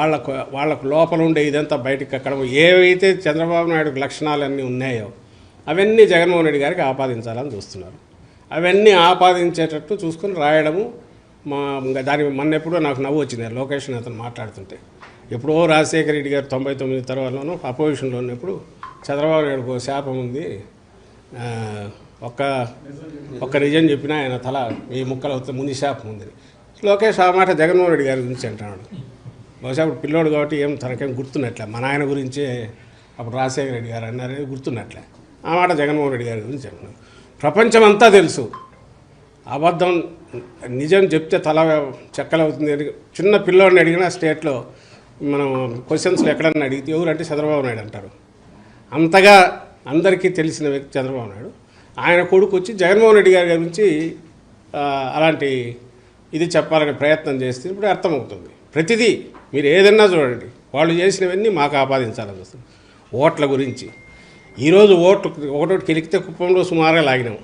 వాళ్ళకు వాళ్ళకు లోపల ఉండే ఇదంతా బయటకు ఎక్కడం. ఏవైతే చంద్రబాబు నాయుడు లక్షణాలన్నీ ఉన్నాయో అవన్నీ జగన్మోహన్ రెడ్డి గారికి ఆపాదించాలని చూస్తున్నారు. అవన్నీ ఆపాదించేటట్టు చూసుకొని రాయడము మా ఇంకా దాని మొన్న ఎప్పుడో నాకు నవ్వు వచ్చింది. లొకేషన్ అతను మాట్లాడుతుంటే ఎప్పుడో రాజశేఖర రెడ్డి గారు తొంభై తొమ్మిది తర్వాతలోనూ అపోజిషన్లో ఉన్నప్పుడు చంద్రబాబు నాయుడుకు శాపం ఉంది. ఒక్క ఒక్క నిజం చెప్పినా ఆయన తల ఈ ముక్కలు అవుతుంది ముని శాపం ఉంది. లోకేష్ ఆ మాట జగన్మోహన్ రెడ్డి గారి గురించి అంటున్నాడు. బహుశా అప్పుడు పిల్లోడు కాబట్టి ఏం తనకేం గుర్తున్నట్లే. మా నాయన గురించే అప్పుడు రాజశేఖర రెడ్డి గారు అన్నారని గుర్తున్నట్లే. ఆ మాట జగన్మోహన్ రెడ్డి గారి గురించి అంటున్నాడు ప్రపంచం అంతా తెలుసు. అబద్ధం నిజం చెప్తే తల చెక్కలవుతుంది అని చిన్న పిల్లోడిని అడిగినా స్టేట్లో మనం క్వశ్చన్స్లో ఎక్కడన్నా అడిగితే ఎవరంటే చంద్రబాబు నాయుడు అంటారు. అంతగా అందరికీ తెలిసిన వ్యక్తి చంద్రబాబు నాయుడు. ఆయన కొడుకు వచ్చి జగన్మోహన్ రెడ్డి గారి గురించి అలాంటి ఇది చెప్పాలనే ప్రయత్నం చేస్తే ఇప్పుడు అర్థమవుతుంది. ప్రతిదీ మీరు ఏదన్నా చూడండి. వాళ్ళు చేసినవన్నీ మాకు ఆపాదించాలని వస్తుంది ఓట్ల గురించి. ఈరోజు ఓట్లు ఒకటోటి కెలికితే కుప్పంలో సుమారుగా లాగినాము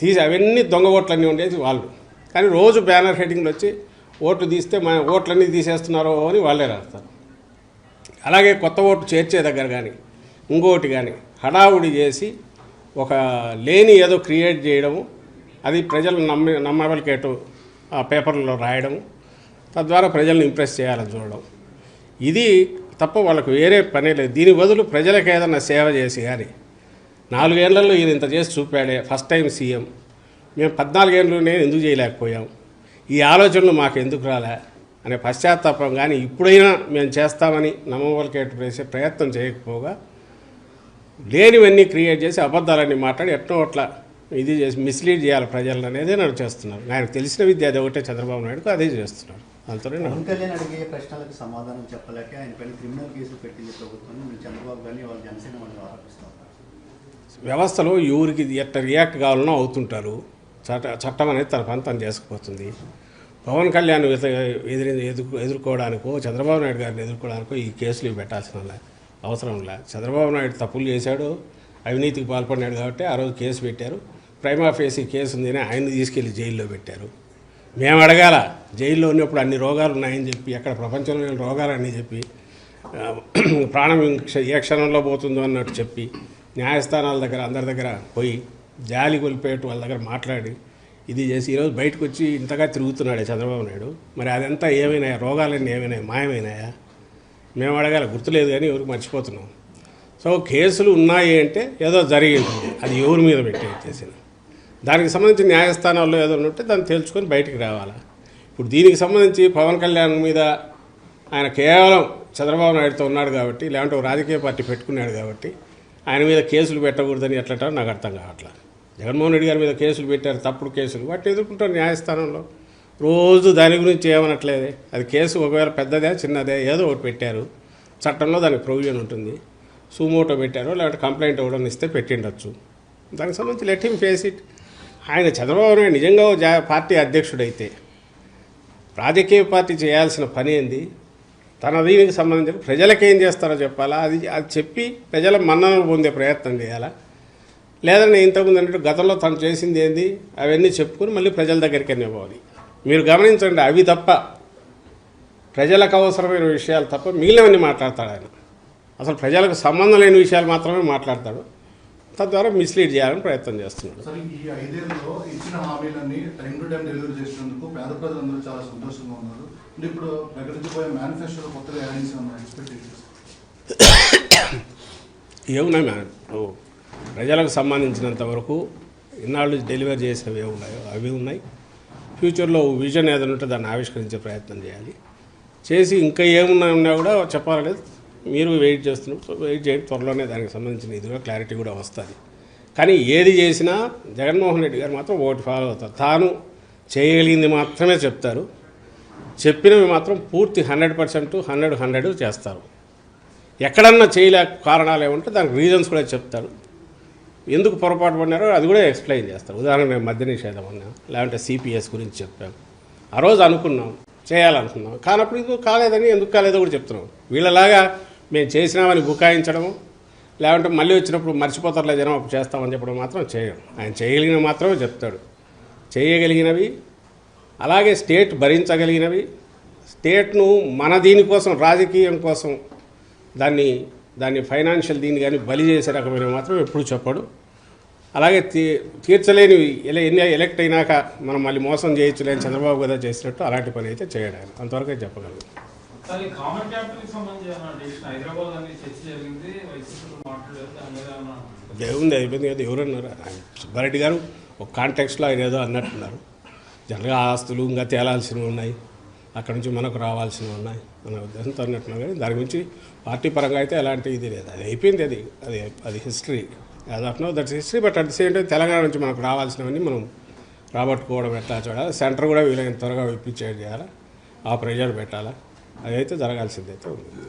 తీసి అవన్నీ దొంగ ఓట్లన్నీ ఉండేది వాళ్ళు. కానీ రోజు బ్యానర్ హెడ్డింగ్లు వచ్చి ఓట్లు తీస్తే మా ఓట్లన్నీ తీసేస్తున్నారో అని వాళ్ళే రాస్తారు. అలాగే కొత్త ఓటు చేర్చే దగ్గర కానీ ఇంకోటి కానీ హడావుడి చేసి ఒక లేని ఏదో క్రియేట్ చేయడము అది ప్రజలు నమ్మి నమ్మబలికేటు ఆ పేపర్లలో రాయడము తద్వారా ప్రజలను ఇంప్రెస్ చేయాలని చూడడం. ఇది తప్ప వాళ్ళకు వేరే పని లేదు. దీని బదులు ప్రజలకు ఏదన్నా సేవ చేసి కానీ నాలుగేళ్ళలో ఈయన ఇంత చేసి చూపాడే ఫస్ట్ టైం సీఎం. మేము పద్నాలుగేళ్ళలోనే ఎందుకు చేయలేకపోయాం? ఈ ఆలోచనలు మాకు ఎందుకు రాలే? అనే పశ్చాత్తాపం కానీ ఇప్పుడైనా మేము చేస్తామని నమ్మవలకేటు వేసే ప్రయత్నం చేయకపోగా లేనివన్నీ క్రియేట్ చేసి అబద్ధాలన్నీ మాట్లాడి ఎట్నో అట్లా ఇది చేసి మిస్లీడ్ చేయాలి ప్రజలను అనేది నన్ను చేస్తున్నారు. ఆయనకు తెలిసిన విద్య అది ఒకటే చంద్రబాబు నాయుడుకు అదే చేస్తున్నారు. పవన్ కళ్యాణ్ అడిగే ప్రశ్నలకు సమాధానం చెప్పలేక ఆయన పైన క్రిమినల్ కేసులు పెట్టింది ప్రభుత్వం. చంద్రబాబు గారిని వాళ్ళ జనసేన వాళ్ళు ఆరోపిస్తూ ఉన్నారు. వ్యవస్థలో ఎవరికి ఎట్ట రియాక్ట్ కావాలనో అవుతుంటారు. చట్ట చట్టం అనేది తన పని తను చేసుకుపోతుంది. పవన్ కళ్యాణ్ ఎదు ఎదురు ఎదుర్కో ఎదుర్కోవడానికో చంద్రబాబు నాయుడు గారిని ఎదుర్కోవడానికో ఈ కేసులు పెట్టాల్సిన అవసరం లే. చంద్రబాబు నాయుడు తప్పులు చేశాడు. అవినీతికి పాల్పడినాడు కాబట్టి ఆ రోజు కేసు పెట్టారు. ప్రైమా ఫేసి కేసు ఉందని ఆయన్ని తీసుకెళ్ళి జైల్లో పెట్టారు. మేము అడగాల జైల్లో ఉన్నప్పుడు అన్ని రోగాలు ఉన్నాయని చెప్పి ఎక్కడ ప్రపంచంలో రోగాలని చెప్పి ప్రాణం ఏ క్షణంలో పోతుందో అన్నట్టు చెప్పి న్యాయస్థానాల దగ్గర అందరి దగ్గర పోయి జాలి కొలిపేట్టు వాళ్ళ దగ్గర మాట్లాడి ఇది చేసి ఈరోజు బయటకు వచ్చి ఇంతగా తిరుగుతున్నాడు చంద్రబాబు నాయుడు. మరి అదంతా ఏమైనాయా? రోగాలన్నీ ఏమైనాయి? మాయమైనాయా? మేము అడగాలి గుర్తులేదు కానీ ఎవరికి మర్చిపోతున్నాం. సో కేసులు ఉన్నాయి అంటే ఏదో జరిగింది. అది ఎవరి మీద పెట్టి చేసిన. దానికి సంబంధించి న్యాయస్థానాల్లో ఏదో ఉంటే దాన్ని తేల్చుకొని బయటికి రావాలా? ఇప్పుడు దీనికి సంబంధించి పవన్ కళ్యాణ్ మీద ఆయన కేవలం చంద్రబాబు నాయుడుతో ఉన్నాడు కాబట్టి లేదంటే ఒక రాజకీయ పార్టీ పెట్టుకున్నాడు కాబట్టి ఆయన మీద కేసులు పెట్టకూడదని ఎట్లంటారో నాకు అర్థం కావట్లేదు జగన్మోహన్ రెడ్డి గారి మీద కేసులు పెట్టారు తప్పుడు కేసులు వాటిని ఎదుర్కొంటారు న్యాయస్థానంలో. రోజు దాని గురించి ఏమనట్లేదే? అది కేసు ఒకవేళ పెద్దదే చిన్నదే ఏదో ఒకటి పెట్టారు. చట్టంలో దానికి ప్రొవిజన్ ఉంటుంది. సుమోటో పెట్టారు లేదంటే కంప్లైంట్ ఇవ్వడం ఇస్తే పెట్టిండొచ్చు. దానికి సంబంధించి లెట్ హిమ్ ఫేస్ ఇట్. ఆయన చంద్రబాబు నాయుడు నిజంగా జా పార్టీ అధ్యక్షుడైతే రాజకీయ పార్టీ చేయాల్సిన పని ఏంది? తన దీనికి సంబంధించి ప్రజలకు ఏం చేస్తారో చెప్పాలా? అది అది చెప్పి ప్రజల మన్ననలు పొందే ప్రయత్నం చేయాలా? లేదంటే ఇంతకుముందు అన్నట్టు గతంలో తను చేసింది ఏంది? అవన్నీ చెప్పుకొని మళ్ళీ ప్రజల దగ్గరికి పోవాలి. మీరు గమనించండి అవి తప్ప ప్రజలకు అవసరమైన విషయాలు తప్ప మిగిలినవన్నీ మాట్లాడతాడు ఆయన. అసలు ప్రజలకు సంబంధం లేని విషయాలు మాత్రమే మాట్లాడతాడు. తద్వారా మిస్లీడ్ చేయాలని ప్రయత్నం చేస్తున్నాడు. ఏమున్నాయి మేడం ప్రజలకు సంబంధించినంత వరకు ఇన్నాళ్ళు డెలివరీ చేసినవి ఏ ఉన్నాయో అవి ఉన్నాయి. ఫ్యూచర్లో విజన్ ఏదైనా ఉంటే దాన్ని ఆవిష్కరించే ప్రయత్నం చేయాలి. చేసి ఇంకా ఏమున్నా ఉన్నా కూడా చెప్పాలనేది మీరు వెయిట్ చేస్తున్నారు వెయిట్ చేయండి త్వరలోనే దానికి సంబంధించిన ఇది కూడా క్లారిటీ కూడా వస్తుంది. కానీ ఏది చేసినా జగన్మోహన్ రెడ్డి గారు మాత్రం ఓటు ఫాలో అవుతారు. తాను చేయగలిగింది మాత్రమే చెప్తారు. చెప్పినవి మాత్రం పూర్తి హండ్రెడ్ పర్సెంట్ హండ్రెడ్ హండ్రెడ్ చేస్తారు. ఎక్కడన్నా చేయలేక కారణాలు ఏమంటే దానికి రీజన్స్ కూడా చెప్తారు. ఎందుకు పొరపాటు పడినారో అది కూడా ఎక్స్ప్లెయిన్ చేస్తారు. ఉదాహరణ మేము మద్య నిషేధం అన్నా లేదంటే సిపిఎస్ గురించి చెప్పాం. ఆ రోజు అనుకున్నాం చేయాలనుకున్నాం. కానప్పుడు ఇది కాలేదని ఎందుకు కాలేదో కూడా చెప్తున్నాం. వీళ్ళలాగా మేము చేసినామని బుకాయించడము లేదంటే మళ్ళీ వచ్చినప్పుడు మర్చిపోతారులే జనం అప్పుడు చేస్తామని చెప్పడం మాత్రం చేయం ఆయన చేయగలిగినవి మాత్రమే చెప్తాడు. చేయగలిగినవి అలాగే స్టేట్ భరించగలిగినవి. స్టేట్ను మన దీనికోసం రాజకీయం కోసం దాన్ని దాన్ని ఫైనాన్షియల్ దీన్ని కానీ బలి చేసే రకమైన మాత్రం ఎప్పుడు చెప్పడు. అలాగే తీ తీర్చలేని ఎన్ని ఎలక్ట్ అయినాక మనం మళ్ళీ మోసం చేయొచ్చులేని చంద్రబాబు కదా చేసినట్టు అలాంటి పని అయితే చేయడం అంతవరకే చెప్పగలను. సార్ ఈ కామన్ క్యాపిటల్ సంబంధించి ఏమన్నా హైదరాబాద్ అనేది చర్చ జరిగింది వైసీపీ మాట్లాడారు దాని మీద ఏమన్నా దేవుంది అయిపోయింది కదా ఎవరన్నారు సుబ్బారెడ్డి గారు ఒక కాంటెక్స్లో ఆయన ఏదో అన్నట్టున్నారు. జనరల్గా ఆస్తులు ఇంకా తేలాల్సినవి ఉన్నాయి అక్కడ నుంచి మనకు రావాల్సినవి ఉన్నాయి మన ఉద్దేశంతో అన్నట్టున్నారు. కానీ దాని గురించి పార్టీ పరంగా అయితే ఎలాంటి ఇది లేదు. అది అయిపోయింది అది అది అది history as of no that's history but at the same time Telangana నుంచి మనకు రావాల్సినవన్నీ మనం రాబట్టుకోవడం ఎట్లా చూడాలి? సెంటర్ కూడా వీలైనంత త్వరగా ఇప్పించేది చేయాలి? ఆ ప్రెజర్ పెట్టాలా? అదైతే జరగాల్సిందైతే ఉంది